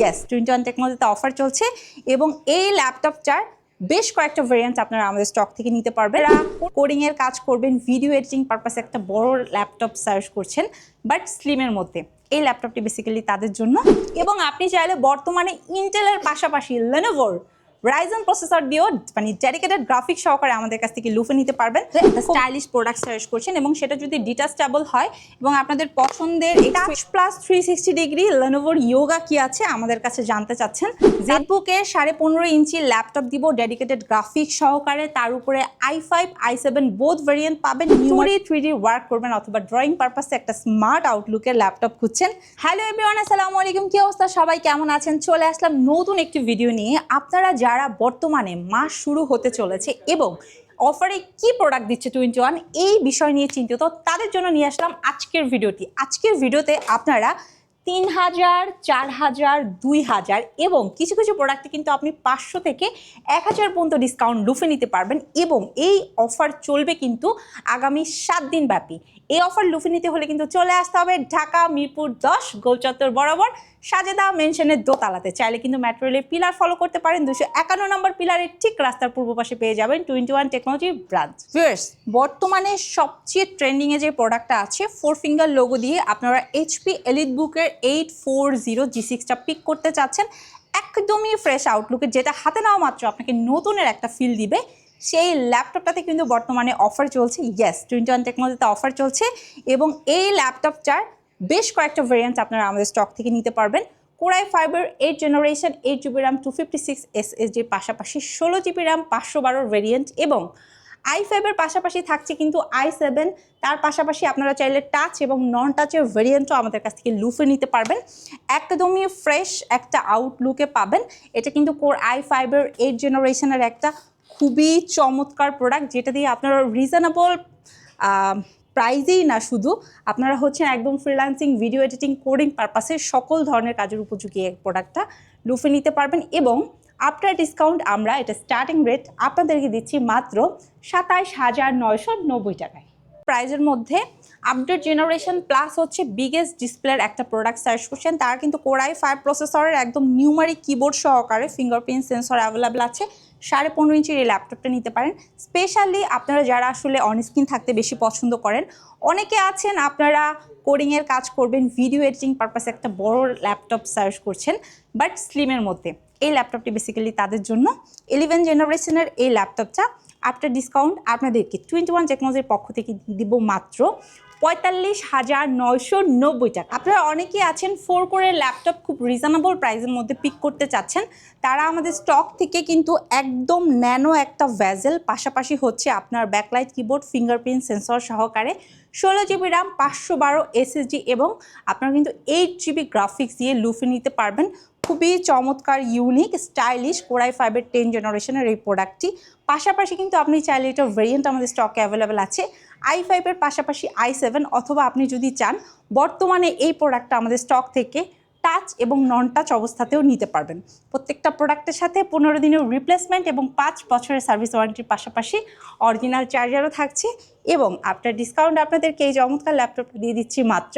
Yes twenty one টেকনোলজিতে offer চলছে এবং এই ল্যাপটপটার বেশ কয়েকটা ভেরিয়েন্ট আপনারা আমাদের স্টক থেকে নিতে পারবেন। কোডিং এর কাজ করবেন ভিডিও এডিটিং পারপাসে একটা বড় ল্যাপটপ সার্চ করছেন বাট স্লিমের মধ্যে। এই ল্যাপটপটি বেসিক্যালি তাদের জন্য। এবং আপনি চাইলে বর্তমানে ইন্টেলের পাশাপাশি লেনোভোর রাইজন প্রসেসর দিয়েও মানে ডেডিকেটেড গ্রাফিক সহকারে আমাদের কাছ থেকে লুফে নিতে পারবেন। স্টাইলিশ প্রোডাক্ট সার্চ করছেন এবং সেটা যদি ডিটাচেবল হয় এবং আপনাদের পছন্দের touch plus three sixty degree লেনোভোর Yoga কি আছে আমাদের কাছে জানতে চাচ্ছেন। জেটবুকের সাড়ে পনেরো ইঞ্চি ল্যাপটপ দিব ডেডিকেটেড গ্রাফিক সহকারে। তার উপরে আই ফাইভ আই সেভেন বোধ ভেরিয়েন্ট পাবেন। নিউরি থ্রি ডি ওয়ার্ক করবেন অথবা ড্রয়িং পারপাসে একটা স্মার্ট আউটলুকের ল্যাপটপ খুঁজছেন। হ্যালো এভরিওয়ান আসসালামু আলাইকুম। কি অবস্থা? সবাই কেমন আছেন? চলে আসলাম নতুন একটি ভিডিও নিয়ে। আপনারা যারা বর্তমানে মাস শুরু হতে চলেছে এবং অফারে কি প্রোডাক্ট দিচ্ছে টোয়েন্টি ওয়ান এই বিষয় নিয়ে চিন্তিত, তাদের জন্য নিয়ে আসলাম আজকের ভিডিওটি। আজকের ভিডিওতে আপনারা তিন হাজার চার হাজার দুই হাজার এবং কিছু কিছু প্রোডাক্টে কিন্তু আপনি পাঁচশো থেকে এক হাজার পর্যন্ত ডিসকাউন্ট লুফে নিতে পারবেন এবং এই অফার চলবে কিন্তু আগামী সাত দিন ব্যাপী। এই অফার লুফে নিতে হলে কিন্তু চলে আসতে হবে ঢাকা, মিরপুর, দশ, গোলচত্বর বরাবর সাজেদা মেনশনের দোতলাতে। চাইলে কিন্তু মেট্রো পিলার ফলো করতে পারেন। দুশো একান্ন নম্বর পিলারের ঠিক রাস্তার পূর্ব পাশে পেয়ে যাবেন twenty one technology branch viewers বর্তমানে সবচেয়ে ট্রেন্ডিংয়ে যে প্রোডাক্টটা আছে ফোর ফিঙ্গার লোগো দিয়ে আপনারা এইচপি এলিট বুকের এইট ফোর জিরো জি সিক্সটা পিক করতে চাচ্ছেন। একদমই ফ্রেশ আউটলুকের যেটা হাতে নেওয়া মাত্র আপনাকে নতুনের একটা ফিল দিবে। সেই ল্যাপটপটাতে কিন্তু বর্তমানে অফার চলছে। ইয়েস টোয়েন্টি ওয়ান টেকনোলজিতে অফার চলছে। এবং এই ল্যাপটপটার বেশ কয়েকটা ভেরিয়েন্ট আপনারা আমাদের স্টক থেকে নিতে পারবেন। Core i fiber eight generation eight GB RAM two fifty six এসএসডির পাশাপাশি ষোলো জিবি র্যাম পাঁচশো বারোর ভেরিয়েন্ট এবং আই ফাইভের পাশাপাশি থাকছে কিন্তু আই সেভেন তার পাশাপাশি আপনারা চাইলে টাচ এবং নন টাচের ভেরিয়েন্টও আমাদের কাছ থেকে লুফে নিতে পারবেন। একদমই ফ্রেশ একটা আউটলুকে পাবেন। এটা কিন্তু কোর আই ফাইভের এইট জেনারেশনের একটা খুবই চমৎকার প্রোডাক্ট যেটা দিয়ে আপনারা রিজনেবল প্রাইজেই না, শুধু আপনারা হচ্ছেন একদম ফ্রিল্যান্সিং ভিডিও এডিটিং কোডিং পারপাসে সকল ধরনের কাজের উপযোগী এই প্রোডাক্টটা লুফে নিতে পারবেন এবং আফটার ডিসকাউন্ট আমরা এটা স্টার্টিং রেট আপনাদেরকে দিচ্ছি মাত্র সাতাইশ হাজার নয়শো নব্বই টাকায়। প্রাইজের মধ্যে আপডেট জেনারেশন প্লাস হচ্ছে বিগেস্ট ডিসপ্লের একটা প্রোডাক্ট সার্চ করছেন, তারা কিন্তু কোরাই ফাইভ প্রসেসরের একদম নিউমারিক কিবোর্ড সহকারে ফিঙ্গারপ্রিন্ট সেন্সর অ্যাভেলেবেল আছে। সাড়ে পনেরো ইঞ্চির এই ল্যাপটপটা নিতে পারেন। স্পেশালি আপনারা যারা আসলে অন স্ক্রিন থাকতে বেশি পছন্দ করেন, অনেকে আছেন আপনারা কোডিংয়ের কাজ করবেন ভিডিও এডিটিং পারপাসে একটা বড় ল্যাপটপ সার্চ করছেন বাট স্লিমের মধ্যে। এই ল্যাপটপটি বেসিক্যালি তাদের জন্য। ইলেভেন জেনারেশনের এই ল্যাপটপটা আফটার ডিসকাউন্ট আপনাদেরকে টোয়েন্টি ওয়ান টেকনোলজির পক্ষ থেকে দিব মাত্র। পঁয়তাল্লিশ হাজার নয়শো নব্বই টাকা। আপনারা অনেকেই আছেন ফোর কোরের ল্যাপটপ খুব রিজনেবল প্রাইসের মধ্যে পিক করতে চাচ্ছেন। তারা আমাদের স্টক থেকে কিন্তু একদম ন্যানো একটা ভ্যাজেল পাশাপাশি হচ্ছে আপনার ব্যাকলাইট কিবোর্ড ফিঙ্গারপ্রিন্ট সেন্সর সহকারে ষোলো জিবি র্যাম পাঁচশো বারো এসএসডি এবং আপনারা কিন্তু এইট জিবি গ্রাফিক্স দিয়ে লুফে নিতে পারবেন। খুবই চমৎকার ইউনিক স্টাইলিশ কোরাই ফাইভের টেন জেনারেশনের এই প্রোডাক্টটি পাশাপাশি কিন্তু আপনি চাইলে এটার ভেরিয়েন্ট আমাদের স্টকে অ্যাভেলেবেল আছে। আই ফাইভের পাশাপাশি আই সেভেন অথবা আপনি যদি চান, বর্তমানে এই প্রোডাক্টটা আমাদের স্টক থেকে টাচ এবং নন টাচ অবস্থাতেও নিতে পারবেন। প্রত্যেকটা প্রোডাক্টের সাথে পনেরো দিনের রিপ্লেসমেন্ট এবং পাঁচ বছরের সার্ভিস ওয়ারেন্টির পাশাপাশি অরিজিনাল চার্জারও থাকছে এবং আফটার ডিসকাউন্ট আপনাদেরকে এই চমৎকার ল্যাপটপটা দিয়ে দিচ্ছি মাত্র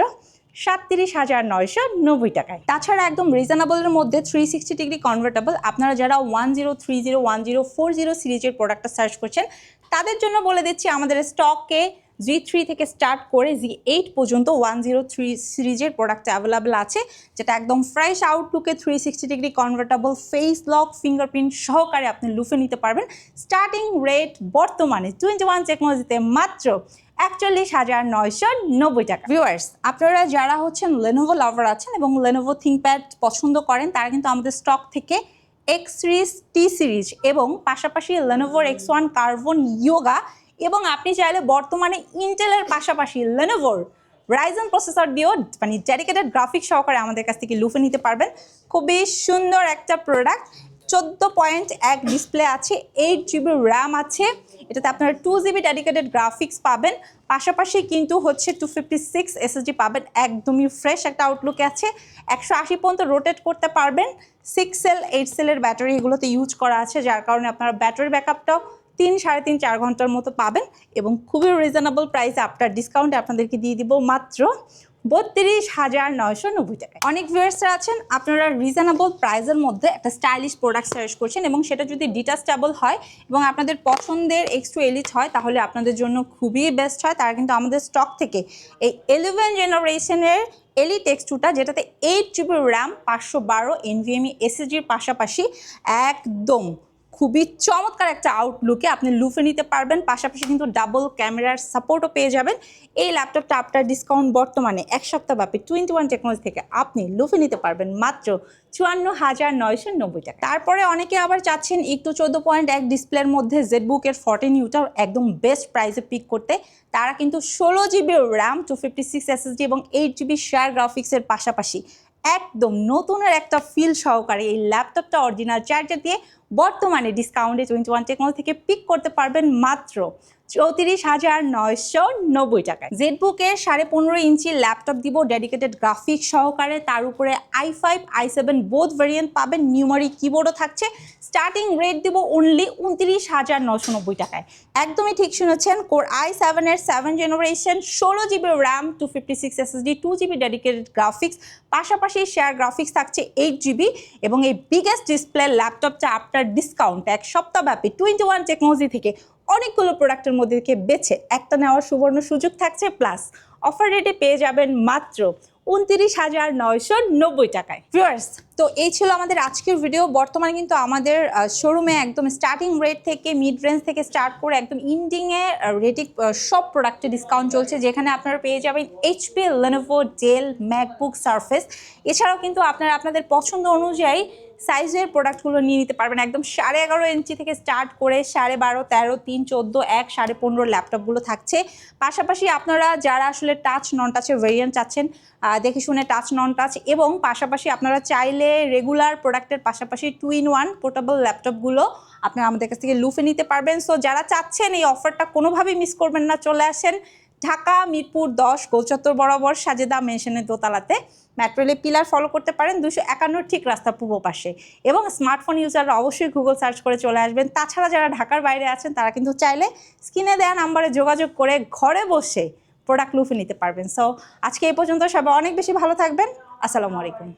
সাতত্রিশ হাজার নয়শো নব্বই টাকায়। তাছাড়া একদম রিজনেবলের মধ্যে থ্রি সিক্সটি ডিগ্রি কনভার্টেবল আপনারা যারা one zero three zero one zero four zero সিরিজের প্রোডাক্টটা সার্চ করছেন, তাদের জন্য বলে দিচ্ছি আমাদের স্টকে জি থ্রি থেকে স্টার্ট করে জি এইট পর্যন্ত ওয়ান জিরো থ্রি সিরিজের প্রোডাক্ট অ্যাভেলেবেল আছে, যেটা একদম fresh আউটলুকে three sixty degree convertible face lock fingerprint সহকারে আপনি লুফে নিতে পারবেন। স্টার্টিং রেট বর্তমানে টোয়েন্টি ওয়ান টেকনোলজিতে মাত্র একচল্লিশ হাজার নয়শো নব্বই টাকা। ভিউয়ার্স আপনারা যারা হচ্ছেন লেনোভো লাভার আছেন এবং লেনোভো থিঙ্কপ্যাড পছন্দ করেন, তারা কিন্তু আমাদের স্টক থেকে এক্স সিরিজ টি সিরিজ এবং পাশাপাশি লেনোভোর এক্স ওয়ান কার্বন ইয়োগা এবং আপনি চাইলে বর্তমানে ইন্টেলের পাশাপাশি লেনোভোর রাইজন প্রসেসর দিয়েও মানে ডেডিকেটেড গ্রাফিক সহকারে আমাদের কাছ থেকে লুফে নিতে পারবেন। খুবই সুন্দর একটা প্রোডাক্ট চোদ্দ পয়েন্ট এক ডিসপ্লে আছে এইট জিবি র্যাম আছে। এটাতে আপনারা টু জিবি ডেডিকেটেড গ্রাফিক্স পাবেন। পাশাপাশি কিন্তু হচ্ছে টু ফিফটি সিক্স এসএসডি পাবেন। একদমই ফ্রেশ একটা আউটলুকে আছে। একশো আশি পর্যন্ত রোটেট করতে পারবেন। সিক্স সেল এইট সেলের ব্যাটারি এগুলোতে ইউজ করা আছে, যার কারণে আপনারা ব্যাটারি ব্যাকআপটাও তিন, সাড়ে তিন, চার ঘণ্টার মতো পাবেন এবং খুবই রিজনেবল প্রাইসে আপনার ডিসকাউন্টে আপনাদেরকে দিয়ে দিব মাত্র বত্রিশ হাজার নয়শো নব্বই টাকা অনেক ভিউয়ার্সরা আছেন, আপনারা রিজনেবল প্রাইসের মধ্যে একটা স্টাইলিশ প্রোডাক্ট সার্চ করছেন এবং সেটা যদি ডিটাচেবল হয় এবং আপনাদের পছন্দের এক্স টু এলিট হয়, তাহলে আপনাদের জন্য খুবই বেস্ট হয়। তারা কিন্তু আমাদের স্টক থেকে এই ইলেভেন জেনারেশনের এলিট এক্স টুটা যেটাতে এইট জিবি র্যাম পাঁচশো বারো এনভিএমই এসএসজির পাশাপাশি একদম খুবই চমৎকার একটা আউটলুকে আপনি লুফে নিতে পারবেন। পাশাপাশি কিন্তু ডাবল ক্যামেরার সাপোর্টও পেয়ে যাবেন। এই ল্যাপটপটা আপনার ডিসকাউন্ট বর্তমানে এক সপ্তাহ সপ্তাহব্যাপী টোয়েন্টি ওয়ান টেকনোলজি থেকে আপনি লুফে নিতে পারবেন মাত্র চুয়ান্ন হাজার নয়শো নব্বই টাকা। তারপরে অনেকে আবার চাচ্ছেন একটু চোদ্দ পয়েন্ট এক ডিসপ্লের মধ্যে জেডবুকের ফর্টিন ইউটার একদম বেস্ট প্রাইসে পিক করতে। তারা কিন্তু ষোলো GB RAM two fifty six SSD এবং এইট জিবি শেয়ার গ্রাফিক্সের পাশাপাশি একদম নতুনের একটা ফিল সহকারে এই ল্যাপটপটা অরিজিনাল চার্জার দিয়ে বর্তমানে ডিসকাউন্টে টোয়েন্টি ওয়ান থেকে পিক করতে পারবেন মাত্র চৌত্রিশ হাজার নয়শো নব্বই টাকায় জেডবুকের সাড়ে পনেরো ইঞ্চি ল্যাপটপ দিব ডেডিকেটেড গ্রাফিক্স সহকারে। তার উপরে i five i seven both variant পাবেন। নিউমারি কিবোর্ডও থাকছে। স্টার্টিং রেট দিব অনলি উনত্রিশ হাজার নশো নব্বই টাকায়। একদমই ঠিক শুনেছেন কোর আই সেভেনের সেভেন জেনারেশন ষোলো GB RAM two fifty six SSD two GB dedicated graphics পাশাপাশি শেয়ার গ্রাফিক্স থাকছে এইট জিবি এবং এই বিগেস্ট ডিসপ্লে ল্যাপটপটা আপনার ডিসকাউন্ট এক সপ্তাহব্যাপী টোয়েন্টি ওয়ান টেকনোলজি থেকে অনেকগুলো প্রোডাক্টের মধ্যে থেকে বেছে একটা নেওয়ার সুবর্ণ সুযোগ থাকছে প্লাস অফার রেটে পেয়ে যাবেন মাত্র উনত্রিশ হাজার নয়শো নব্বই টাকায়। ভিউয়ার্স তো এই ছিল আমাদের আজকের ভিডিও বর্তমানে কিন্তু আমাদের শোরুমে একদম স্টার্টিং রেট থেকে মিড রেঞ্জ থেকে স্টার্ট করে একদম ইন্ডিংয়ে রেটিং সব প্রোডাক্টে ডিসকাউন্ট চলছে যেখানে আপনারা পেয়ে যাবেন HP Lenovo Dell MacBook Surface এছাড়াও কিন্তু আপনারা আপনাদের পছন্দ অনুযায়ী সাইজের প্রোডাক্টগুলো নিয়ে নিতে পারবেন। একদম সাড়ে এগারো ইঞ্চি থেকে স্টার্ট করে সাড়ে বারো, তেরো, তিন, চোদ্দ, এক, সাড়ে পনেরো ল্যাপটপগুলো থাকছে। পাশাপাশি আপনারা যারা আসলে টাচ নন টাচের ভেরিয়েন্ট চাচ্ছেন দেখে শুনে টাচ নন টাচ এবং পাশাপাশি আপনারা চাইলে রেগুলার প্রোডাক্টের পাশাপাশি টু ইন ওয়ান পোর্টেবল ল্যাপটপগুলো আপনারা আমাদের কাছ থেকে লুফে নিতে পারবেন। সো যারা চাচ্ছেন এই অফারটা কোনোভাবেই মিস করবেন না, চলে আসেন ঢাকা, মিরপুর দশ গোলচত্বর বরাবর সাজেদা মেনশনের দোতলাতে ম্যাট্রোলে পিলার ফলো করতে পারেন দুশো একান্নর ঠিক রাস্তা পূর্ব পাশে। এবং স্মার্টফোন ইউজাররা অবশ্যই গুগল সার্চ করে চলে আসবেন। তাছাড়া যারা ঢাকার বাইরে আছেন, তারা কিন্তু চাইলে স্ক্রিনে দেওয়া নাম্বারে যোগাযোগ করে ঘরে বসে প্রোডাক্ট লুফে নিতে পারবেন। সো আজকে এই পর্যন্ত সবাই অনেক বেশি ভালো থাকবেন। আসসালামু আলাইকুম।